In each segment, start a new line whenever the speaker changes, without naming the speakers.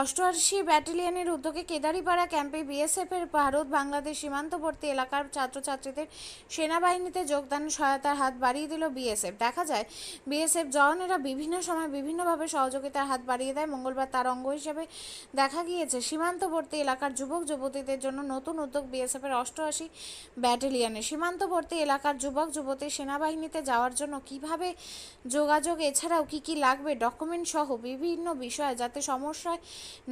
অষ্টআশি ব্যাটালিয়নের উদ্যোগে কেদারিপাড়া ক্যাম্পে বিএসএফ এর ভারত বাংলাদেশ সীমান্তবর্তী এলাকার ছাত্রছাত্রীদের সেনাবাহিনীতে যোগদান সহায়তার হাত বাড়িয়ে দিল বিএসএফ। দেখা যায়, বিএসএফ জওয়ানেরা বিভিন্ন সময় বিভিন্নভাবে সহযোগিতার হাত বাড়িয়ে দেয়। মঙ্গলবার তার অঙ্গ হিসেবে দেখা গিয়েছে, সীমান্তবর্তী এলাকার যুবক যুবতীদের জন্য নতুন উদ্যোগ বিএসএফ এর অষ্টআশি ব্যাটালিয়নে। সীমান্তবর্তী এলাকার যুবক যুবতী সেনাবাহিনীতে যাওয়ার জন্য কীভাবে যোগাযোগ, এছাড়াও কি কি লাগবে ডকুমেন্ট সহ বিভিন্ন বিষয়ে যাতে সমস্যায়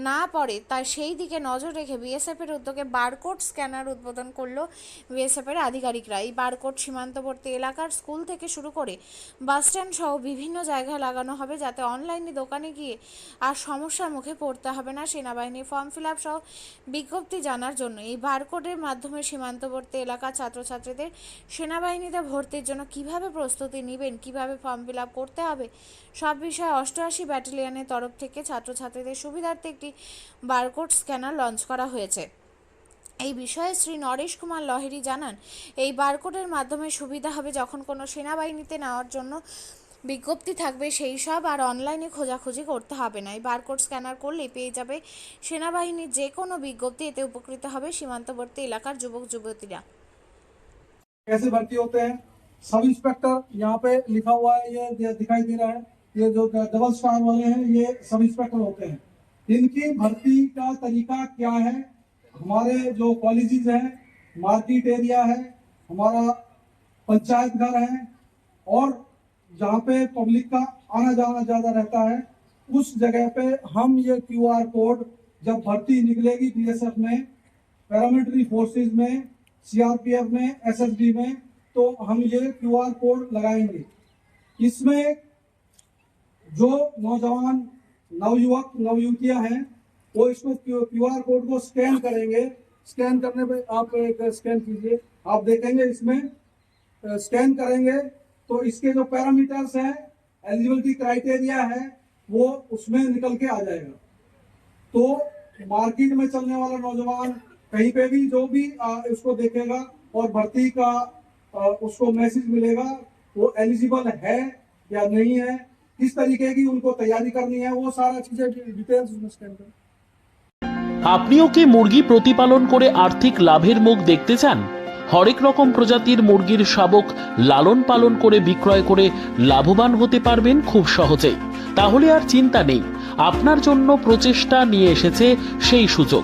না পড়ে তাই সেই দিকে নজর রেখে বিএসএফ এর উদ্যোগে বারকোড স্ক্যানার উদ্বোধন করল বিএসএফ এর আধিকারিকরা। এই বারকোড সীমান্তবর্তী এলাকার স্কুল থেকে শুরু করে বাসস্ট্যান্ড সহ বিভিন্ন জায়গায় লাগানো হবে যাতে অনলাইনে দোকানে গিয়ে আর সমস্যার মুখে পড়তে হবে না সেনাবাহিনীর ফর্ম ফিল আপ সহ বিজ্ঞপ্তি জানার জন্য। এই বারকোডের মাধ্যমে সীমান্তবর্তী এলাকার ছাত্রছাত্রীদের সেনাবাহিনীতে ভর্তির জন্য কীভাবে প্রস্তুতি নেবেন, কীভাবে ফর্ম ফিল আপ করতে হবে, সব বিষয়ে অষ্টআশি ব্যাটালিয়নের তরফ থেকে ছাত্রছাত্রীদের সুবিধার্থে একটি বারকোড স্ক্যানার লঞ্চ করা হয়েছে এই বিষয়ে শ্রী নরেশ কুমার লহেরি জানান এই বারকোডের মাধ্যমে সুবিধা হবে যখন কোনো সেনাবাহিনীতে নেওয়ার জন্য বিজ্ঞপ্তি থাকবে সেই সব আর অনলাইনে খোঁজাখুঁজি করতে হবে না এই বারকোড স্ক্যানার করলেই পেয়ে যাবে সেনাবাহিনীর যে কোনো বিজ্ঞপ্তি এতে উপকৃত হবে সীমান্তবর্তী এলাকার যুবক যুবতীরা
कैसे भर्ती होते हैं सब इंस्पेक्टर यहाँ पे लिखा हुआ है ये दे- दिखाई दे रहा है ये जो डबल स्टार वाले हैं ये सब इंस्पेक्टर होते हैं इनकी भर्ती का तरीका क्या है? हमारे जो कॉलेजेस हैं मार्केट एरिया है, हमारा पंचायत घर है, और जहाँ पे पब्लिक का आना जाना ज़्यादा रहता है, उस जगह पे हम ये क्यू आर कोड जब भर्ती निकलेगी बीएसएफ में पैरामिलिट्री फोर्सेस में सीआरपीएफ में एसएसबी में तो हम ये क्यू आर कोड लगाएँगे। इसमें जो नौजवान नवयुवक नवयुवतियाँ हैं वो इसको क्यू आर कोड को स्कैन करेंगे। स्कैन करने पे आप एक स्कैन कीजिए। आप देखेंगे इसमें स्कैन करेंगे तो इसके जो पैरामीटर्स हैं एलिजिबिलिटी क्राइटेरिया है वो उसमें निकल के आ जाएगा। तो मार्केट में चलने वाला नौजवान कहीं पे भी जो भी आ, उसको देखेगा और भर्ती का आ, उसको मैसेज मिलेगा वो एलिजिबल है या नहीं है किस तरीके की उनको तैयारी करनी है वो सारा चीजें डिटेल्स उसमें स्कैन करें
আপনিও কি মুরগি প্রতিপালন করে আর্থিক লাভের মুখ দেখতে চান হরেক রকম প্রজাতির মুরগির শাবক লালন পালন করে বিক্রয় করে লাভবান হতে পারবেন খুব সহজেই তাহলে আর চিন্তা নেই আপনার জন্য প্রচেষ্টা নিয়ে এসেছে সেই সুযোগ